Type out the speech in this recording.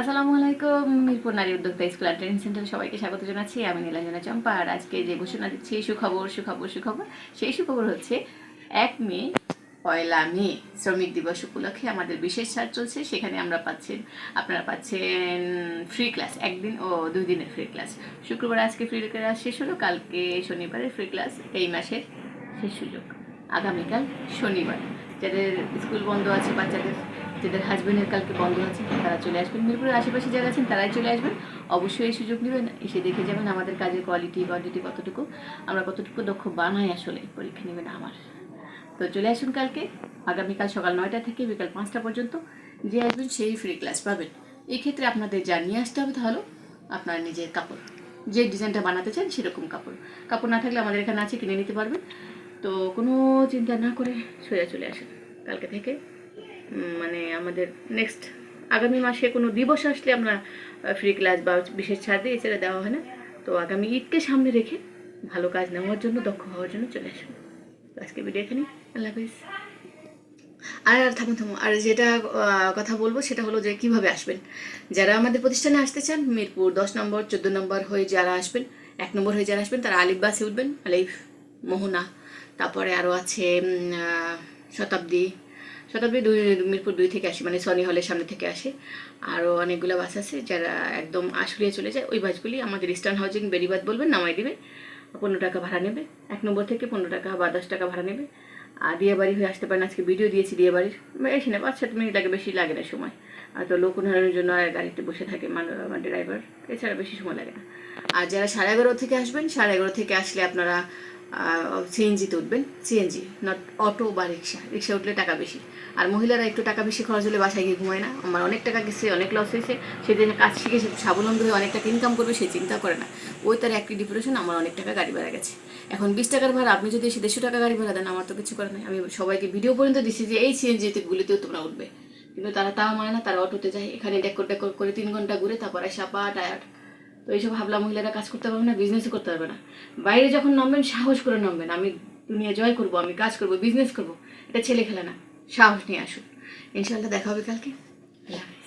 আসসালামু আলাইকুম, মিরপুর নারী উদ্যোক্তা স্কুল অ্যান্ড ট্রেনিং সেন্টারে সবাইকে স্বাগত জানাচ্ছি। আমি নীলাঞ্জনা চম্পা আর আজকে যে ঘোষণা দিচ্ছি, সুখবর সুখবর সুখবর, সেই সুখবর হচ্ছে এক মে, পয়লা মে, শ্রমিক দিবস উপলক্ষে আমাদের বিশেষ ছাড় চলছে। সেখানে আমরা পাচ্ছেন, আপনারা পাচ্ছেন ফ্রি ক্লাস একদিন ও দুই দিনের ফ্রি ক্লাস শুক্রবার আজকে ফ্রি ক্লাস শেষ হলো, কালকে শনিবারে ফ্রি ক্লাস এই মাসের শেষ সুযোগ। আগামীকাল শনিবার। যাদের স্কুল বন্ধ আছে, বাচ্চাদের যাদের হাজব্যান্ডের কালকে বন্ধ আছে, তারা চলে আসবেন। মিরপুরের আশেপাশে যারা আছেন, তারাই চলে আসবেন। অবশ্যই এই সুযোগ নেবেন। এসে দেখে যাবেন আমাদের কাজের কোয়ালিটি কোয়ান্টিটি কতটুকু। আমরা কতটুকু দক্ষ বানাই আসলে পরীক্ষা নেবেন আমার। তো চলে আসুন কালকে, আগামীকাল সকাল নয়টা থেকে বিকাল পাঁচটা পর্যন্ত। যে আসবেন, সেই ফ্রি ক্লাস পাবেন। এই ক্ষেত্রে আপনাদের যা নিয়ে আসতে হবে তাহলে আপনার নিজের কাপড়। যে ডিজাইনটা বানাতে চান, সেরকম কাপড়। কাপড় না থাকলে আমাদের এখানে আছে, কিনে নিতে পারবেন। তো কোনো চিন্তা না করে সোজা চলে আসেন। কালকে থেকে মানে আমাদের নেক্সট আগামী মাসে কোনো দিবস আসলে আমরা ফ্রি ক্লাস বা বিশেষ ছাড় দিয়ে এছাড়া দেওয়া হয় না। তো আগামী ঈদকে সামনে রেখে ভালো কাজ নেওয়ার জন্য, দক্ষ হওয়ার জন্য চলে আসুন। আজকে ভিডিও এখানে আল্লাহ হাফিজ। আর আর থামো থামো আর যেটা কথা বলব সেটা হলো যে কীভাবে আসবেন? যারা আমাদের প্রতিষ্ঠানে আসতে চান, মিরপুর দশ নম্বর, চোদ্দ নম্বর হয়ে যারা আসবেন, এক নম্বর হয়ে যারা আসবেন, তারা আলিফ বাসে উঠবেন, আলিফ, মোহনা। তারপরে আরও আছে শতাব্দী শতাব্দী দুই, মিরপুর দুই থেকে আসে মানে সনি হলের সামনে থেকে আসে। আরও অনেকগুলো বাস আছে যারা একদম আশুলিয়া চলে যায়। ওই বাসগুলি আমাদের ইস্টার্ন হাউজিং বেরিবাদ বলবেন, নামাই দেবে। পনেরো টাকা ভাড়া নেবে। এক নম্বর থেকে পনেরো টাকা বা দশ টাকা ভাড়া নেবে। আর দিয়ে বাড়ি হয়ে আসতে পারেন, আজকে ভিডিও দিয়েছি দিয়ে বাড়ির বেশি না পাঁচ সাত মিনিট লাগে বেশি লাগে না সময়। আর তো লোক উন্নয়নের জন্য আর গাড়িতে বসে থাকে মানে ড্রাইভার এছাড়া বেশি সময় লাগে না। আর যারা সাড়ে এগারো থেকে আসবেন, সাড়ে এগারো থেকে আসলে আপনারা সিএনজিতে উঠবেন। সিএনজি নট অটো বা রিক্সা রিক্সা উঠলে টাকা বেশি। আর মহিলারা একটু টাকা বেশি খরচ হলে বাসায় গিয়ে ঘুমায় না। আমার অনেক টাকা গেছে, অনেক লস হয়েছে। সেদিন কাজ শিখে স্বাবলম্বী হয়ে অনেক টাকা ইনকাম করবে, সে চিন্তা করে না। ওই তার একটি ডিপ্রেশন আমার অনেক টাকা গাড়ি ভাড়া গেছে। এখন বিশ টাকার ভাড়া, আপনি যদি এসে দেড়শো টাকা গাড়ি ভাড়া দেন, আমার তো কিছু করে নাই। আমি সবাইকে ভিডিও পর্যন্ত দিচ্ছি যে, এই সিএনজিতে গুলিতেও তোমরা উঠবে। কিন্তু তারা তাও মানে না, তারা অটোতে যায়। এখানে ডেকর ডেকর করে তিন ঘণ্টা ঘুরে তারপর এসে পা টায়ার্ড তো এইসব ভাবলা মহিলারা কাজ করতে পারবে না বিজনেসও করতে পারবে না। বাইরে যখন নামবেন, সাহস করে নামবেন। আমি দুনিয়া জয় করব, আমি কাজ করব বিজনেস করব। এটা ছেলে খেলে না, সাহস নিয়ে আসুন। ইনশাল্লাহ দেখা হবে কালকে। আল্লাহ।